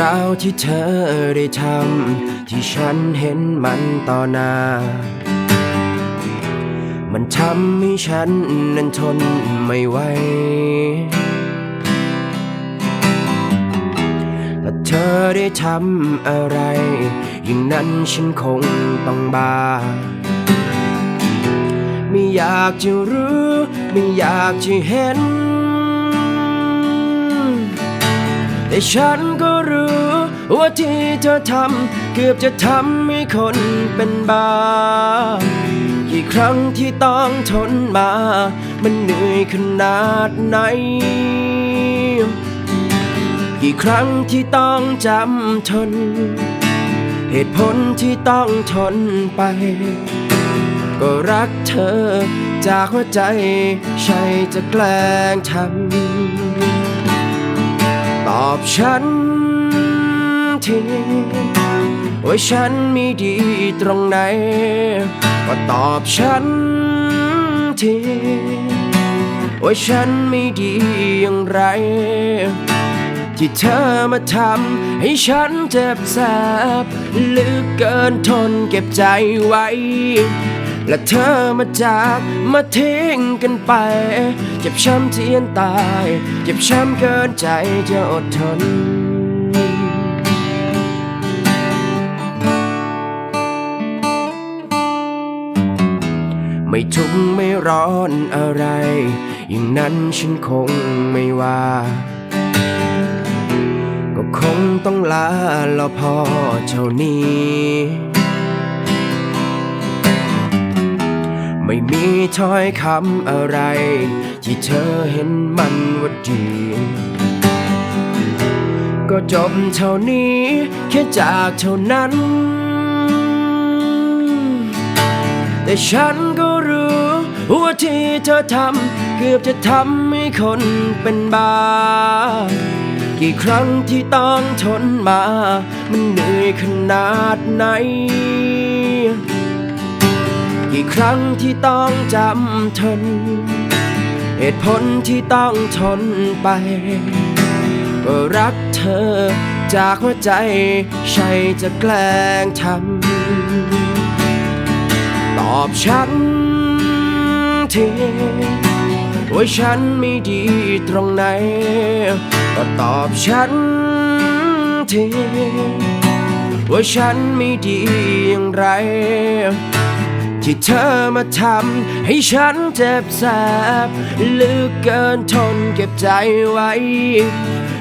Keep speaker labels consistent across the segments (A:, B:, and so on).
A: ราวที่เธอได้ทำที่ฉันเห็นมันต่อหน้า มันทำให้ฉันนั้นทนไม่ไหวแต่เธอได้ทำอะไร อย่างนั้นฉันคงต้องบาไม่อยากจะรู้ ไม่อยากจะเห็น แต่ฉันก็รู้ว่าที่เธอทำเกือบจะทำให้คนเป็นบ้ากี่ครั้งที่ต้องทนมา มันเหนื่อยขนาดไหน กี่ครั้งที่ต้องจำทน เหตุผลที่ต้องทนไป ก็รักเธอจากหัวใจใช่จะแกล้งทำ อบฉันทีว่าฉันมีดีตรงไหน ก็ตอบฉันทีว่าฉันไม่ดีอย่างไร ที่เธอมาทำให้ฉันเจ็บแสบลึกเกินทนเก็บใจไว้ และเธอมาจากมาทิ้งกันไป เจ็บช้ำเทียนตาย เจ็บช้ำเกินใจจะอดทนไม่ทุกข์ไม่ร้อนอะไร อย่างนั้นฉันคงไม่ว่า ก็คงต้องลาเราพอเท่านี้ ไม่มีถ้อยคำอะไร ที่เธอเห็นมันว่าดี ก็จบเท่านี้ แค่จากเท่านั้น แต่ฉันก็รู้ว่าที่เธอทำเกือบจะทำให้คนเป็นบ้า กี่ครั้งที่ต้องทนมา มันเหนื่อยขนาดไหน กี่ครั้งที่ต้องจำทน เหตุผลที่ต้องทนไป ก็รักเธอจากหัวใจใช่จะแกล้งทำตอบฉันทีว่าฉันไม่ดีตรงไหน ก็ตอบฉันทีว่าฉันไม่ดีอย่างไร ที่เธอมาทำให้ฉันเจ็บแสบลึกเกินทนเก็บใจไว้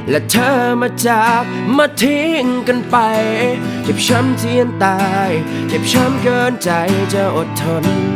A: และเธอมาจากมาทิ้งกันไป เจ็บช้ำเทียนตาย เจ็บช้ำเกินใจจะอดทน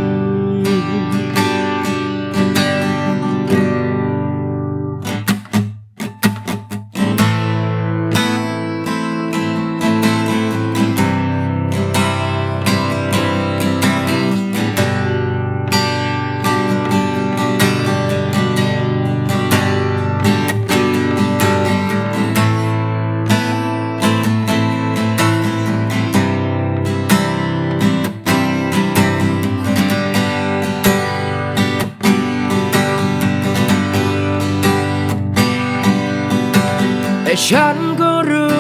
A: ฉันก็รู้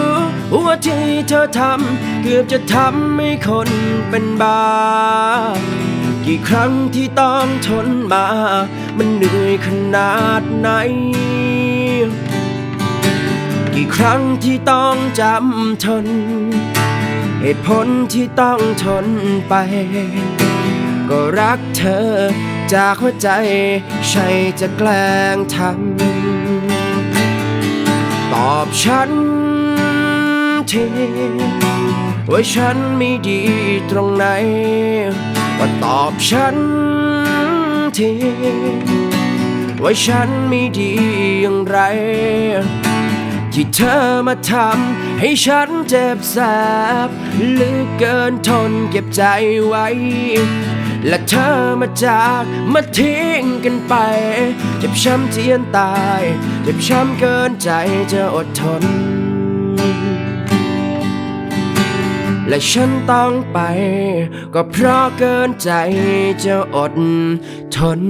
A: ว่าที่เธอทำเกือบจะทำให้คนเป็นบ้า กี่ครั้งที่ต้องทนมา มันเหนื่อยขนาดไหน กี่ครั้งที่ต้องจำทน เหตุผลที่ต้องทนไป ก็รักเธอจากหัวใจใช่จะแกล้งทำ อบฉันทีว่าฉันไม่ดีตรงไหน ว่าตอบฉันทีว่าฉันไม่ดีอย่างไร ที่เธอมาทำให้ฉันเจ็บแสบลือกเกินทนเก็บใจไว้ และเธอมาจากมาทิ้งกันไป เจ็บช้ำเทียนตาย เจ็บช้ำเกินใจจะอดทน และฉันต้องไป ก็เพราะเกินใจจะอดทน